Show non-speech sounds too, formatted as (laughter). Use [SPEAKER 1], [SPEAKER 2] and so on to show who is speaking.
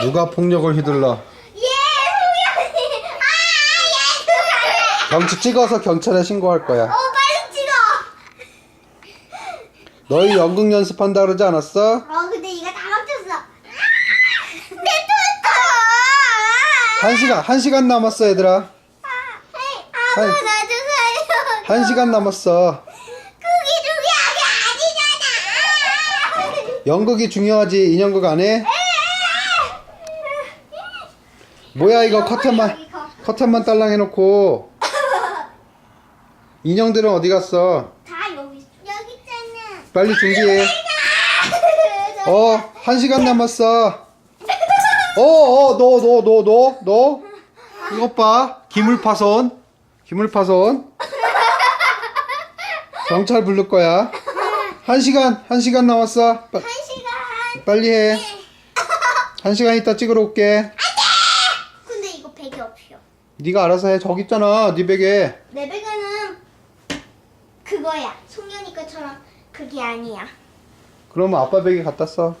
[SPEAKER 1] 누가 폭력을 휘둘러?
[SPEAKER 2] 예. 아, 예.
[SPEAKER 1] 경치 찍어서 경찰에 신고할 거야.
[SPEAKER 2] 어, 빨리 찍어.
[SPEAKER 1] 너희 연극 연습한다 그러지 않았어?
[SPEAKER 2] 어, 근데 이거 다. 아, 내 뚜뚜.
[SPEAKER 1] 한 시간 한 시간 남았어 얘들아.
[SPEAKER 2] 아, 아빠
[SPEAKER 1] 한-
[SPEAKER 2] 살려.
[SPEAKER 1] 한 시간 남았어.
[SPEAKER 2] 그게 중요한 게 아니잖아.
[SPEAKER 1] 연극이 중요하지 인연극 안 해? 뭐야 이거 커튼만 커튼만 딸랑 해놓고 (laughs) 인형들은 어디 갔어?
[SPEAKER 2] 다 여기. 여기 있잖아.
[SPEAKER 1] 빨리 준비해. 어, 한 시간 남았어. 어, 어, 너, 너, 너, 너, 너. 이것 봐. 기물 파손. 기물 파손. 경찰 부를 거야. 한 시간, 한 시간 남았어. 빠-
[SPEAKER 2] 한 시간.
[SPEAKER 1] 빨리 해. 한 시간 있다 찍으러 올게. 네가 알아서 해. 저기 있잖아. 네 베개.
[SPEAKER 2] 내 베개는 그거야. 송년이 것처럼 그게 아니야.
[SPEAKER 1] 그러면 아빠 베개 갖다 써.